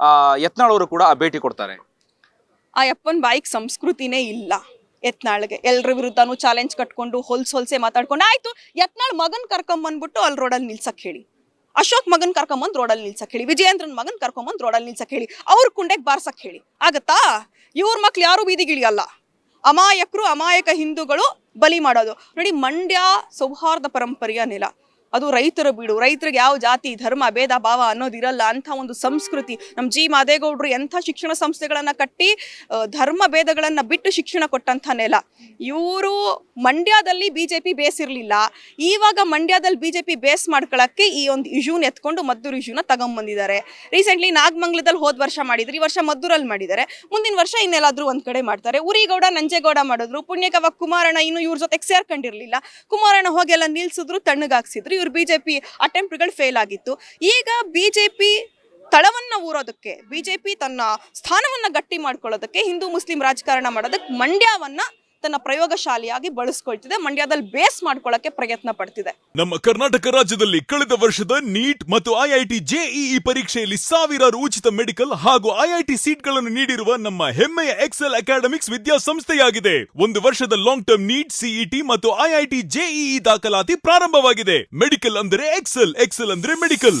ಆ, ಕೂಡ ಆ ಭೇಟಿ ಕೊಡ್ತಾರೆ. ಆ ಯಪ್ಪನ್ ಬಾಯಿಗೆ ಸಂಸ್ಕೃತಿನೇ ಇಲ್ಲ ಯತ್ನಾಳ್ಗೆ. ಎಲ್ರ ವಿರುದ್ಧನೂ ಚಾಲೆಂಜ್ ಕಟ್ಕೊಂಡು ಹೊಲ್ಸ್ ಹೊಲ್ಸೆ ಮಾತಾಡ್ಕೊಂಡು ಆಯ್ತು ಯತ್ನಾಳ್ ಮಗನ್ ಕರ್ಕೊಂಬಂದ್ಬಿಟ್ಟು ಅಲ್ಲಿ ರೋಡಲ್ಲಿ ನಿಲ್ಸಕ್ ಹೇಳಿ. ಅಶೋಕ್ ಮಗನ್ ಕರ್ಕೊಂಬಂದ್ ರೋಡಲ್ಲಿ ನಿಲ್ಸಕ್ ಹೇಳಿ. ವಿಜಯೇಂದ್ರನ್ ಮಗನ್ ಕರ್ಕೊಂಬಂದ್ ರೋಡಲ್ಲಿ ನಿಲ್ಸಕ್ ಹೇಳಿ. ಅವ್ರ ಕುಂಡೆಗೆ ಬಾರ್ಸಕ್ ಹೇಳಿ. ಆಗತ್ತಾ? ಇವ್ರ ಮಕ್ಳು ಯಾರು ಬೀದಿಗಿಳಿಯಲ್ಲ ಅಮಾಯಕರು ಅಮಾಯಕ ಹಿಂದೂಗಳು ಬಲಿ ಮಾಡೋದು. ನೋಡಿ ಮಂಡ್ಯ ಸೌಹಾರ್ದ ಪರಂಪರೆಯ ನೆಲ. ಅದು ರೈತರ ಬೀಡು. ರೈತರಿಗೆ ಯಾವ ಜಾತಿ, ಧರ್ಮ, ಭೇದ, ಭಾವ ಅನ್ನೋದಿರಲ್ಲ ಅಂತ ಒಂದು ಸಂಸ್ಕೃತಿ. ನಮ್ಮ ಜಿ ಮಾದೇಗೌಡರು ಎಂಥ ಶಿಕ್ಷಣ ಸಂಸ್ಥೆಗಳನ್ನು ಕಟ್ಟಿ ಧರ್ಮ ಭೇದಗಳನ್ನು ಬಿಟ್ಟು ಶಿಕ್ಷಣ ಕೊಟ್ಟಂಥ ನೆಲ. ಇವರು ಮಂಡ್ಯದಲ್ಲಿ ಬಿಜೆಪಿ ಬೇಸ್ ಇರಲಿಲ್ಲ ಇವಾಗ ಮಂಡ್ಯದಲ್ಲಿ ಬಿಜೆಪಿ ಬೇಸ್ ಮಾಡ್ಕೊಳಕ್ಕೆ ಈ ಒಂದು ಇಶ್ಯೂನ ಎತ್ಕೊಂಡು ಮದ್ದೂರು ಇಶ್ಯೂನ ತಗೊಂಬಂದಿದ್ದಾರೆ. ರೀಸೆಂಟ್ಲಿ ನಾಗಮಂಗ್ಲದಲ್ಲಿ ಹೋದ ವರ್ಷ ಮಾಡಿದ್ರು. ಈ ವರ್ಷ ಮದ್ದೂರಲ್ಲಿ ಮಾಡಿದ್ದಾರೆ. ಮುಂದಿನ ವರ್ಷ ಇನ್ನೆಲ್ಲಾದ್ರೂ ಒಂದು ಕಡೆ ಮಾಡ್ತಾರೆ. ಉರಿಗೌಡ, ನಂಜೇಗೌಡ ಮಾಡಿದ್ರು. ಪುಣ್ಯಕವ ಕುಮಾರಣ್ಣ ಇನ್ನು ಇವ್ರ ಜೊತೆಗೆ ಸೇರ್ಕೊಂಡಿರಲಿಲ್ಲ. ಕುಮಾರಣ್ಣ ಹೋಗಿ ಎಲ್ಲ ನಿಲ್ಸಿದ್ರು ತಣ್ಣಗಾಕ್ಸಿದ್ರು ಇವ್ರ ಬಿಜೆಪಿ ಅಟೆಂಪ್ಟ್ಗಳು ಫೇಲ್ ಆಗಿತ್ತು. ಈಗ ಬಿಜೆಪಿ ತಳವನ್ನು ಊರೋದಕ್ಕೆ, ಬಿಜೆಪಿ ತನ್ನ ಸ್ಥಾನವನ್ನು ಗಟ್ಟಿ ಮಾಡ್ಕೊಳ್ಳೋದಕ್ಕೆ ಹಿಂದೂ ಮುಸ್ಲಿಂ ರಾಜಕಾರಣ ಮಾಡೋದಕ್ಕೆ ಮಂಡ್ಯವನ್ನ ತನ್ನ ಪ್ರಯೋಗಶಾಲೆಯಾಗಿ ಬಳಸ್ಕೊಳ್ತಿದೆ, ಮಂಡ್ಯದಲ್ಲಿ ಬೇಸ್ ಮಾಡ್ಕೊಳ್ಳಕ್ಕೆ ಪ್ರಯತ್ನ ಪಡ್ತಿದೆ. ನಮ್ಮ ಕರ್ನಾಟಕ ರಾಜ್ಯದಲ್ಲಿ ಕಳೆದ ವರ್ಷದ ನೀಟ್ ಮತ್ತು ಐಐಟಿ ಜೆಇಇ ಪರೀಕ್ಷೆಯಲ್ಲಿ ಸಾವಿರಾರು ಉಚಿತ ಮೆಡಿಕಲ್ ಹಾಗೂ ಐಐಟಿ ಸೀಟ್ಗಳನ್ನು ನೀಡಿರುವ ನಮ್ಮ ಹೆಮ್ಮೆಯ ಎಕ್ಸೆಲ್ ಅಕಾಡೆಮಿಕ್ಸ್ ವಿದ್ಯಾಸಂಸ್ಥೆಯಾಗಿದೆ. ಒಂದು ವರ್ಷದ ಲಾಂಗ್ ಟರ್ಮ್ ನೀಟ್ ಸಿಇಟಿ ಮತ್ತು ಐಐಟಿ ಜೆಇಇ ದಾಖಲಾತಿ ಪ್ರಾರಂಭವಾಗಿದೆ. ಮೆಡಿಕಲ್ ಅಂದರೆ ಎಕ್ಸೆಲ್ ಎಕ್ಸೆಲ್ ಅಂದ್ರೆ ಮೆಡಿಕಲ್.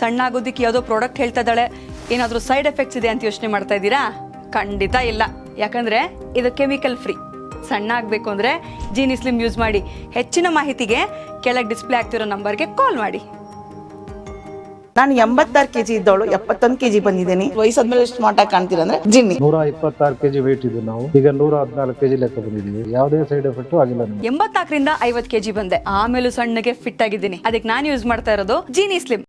ಸಣ್ಣ ಆಗೋದಿಕ್ಕೆ ಯಾವುದೋ ಪ್ರಾಡಕ್ಟ್ ಹೇಳ್ತಾ ಇದ್ದಾಳೆ ಏನಾದರೂ ಸೈಡ್ ಎಫೆಕ್ಟ್ಸ್ ಇದೆ ಅಂತ ಯೋಚನೆ ಮಾಡ್ತಾ ಇದ್ದೀರಾ? ಖಂಡಿತ ಇಲ್ಲ. ಯಾಕಂದ್ರೆ ಇದು ಕೆಮಿಕಲ್ ಫ್ರೀ ಸಣ್ಣ ಆಗಬೇಕು ಅಂದರೆ ಜೀನಿ ಸ್ಲಿಮ್ ಯೂಸ್ ಮಾಡಿ ಹೆಚ್ಚಿನ ಮಾಹಿತಿಗೆ ಕೆಳಗೆ ಡಿಸ್ಪ್ಲೇ ಆಗ್ತಿರೋ ನಂಬರ್ಗೆ ಕಾಲ್ ಮಾಡಿ. ನಾನು ಎಂಬತ್ತಾರು ಕೆಜಿ ಇದ್ದವಳು ಎಪ್ಪತ್ತೊಂದು ಕೆಜಿ ಬಂದಿದ್ದೀನಿ. ವಯಸ್ಸಾದ್ಮೇಲೆ ಸ್ಮಾರ್ಟ್ ಆಗಿ ಕಾಣ್ತೀರಂದ್ರೆ ಜಿನ್ನಿ ನೂರ ಇಪ್ಪತ್ತಾರು ಕೆಜಿ ವೇಟ್ ಇದ್ದು ನಾವು. ಈಗ ನೂರ ಹದಿನಾಲ್ಕು ಕೆಜಿ ಲೆಕ್ಕ ಬಂದಿದ್ದೀವಿ. ಯಾವುದೇ ಸೈಡ್ ಎಫೆಕ್ಟ್ ಆಗಿಲ್ಲ ನಮಗೆ. ಎಂಬತ್ನಾಲ್ಕರಿಂದ ಐವತ್ ಕೆಜಿ ಬಂದೆ. ಆಮೇಲೂ ಸಣ್ಣಗೆ ಫಿಟ್ ಆಗಿದ್ದೀನಿ. ಅದಕ್ಕೆ ನಾನು ಯೂಸ್ ಮಾಡ್ತಾ ಇರೋದು ಜೀನಿ ಸ್ಲಿಮ್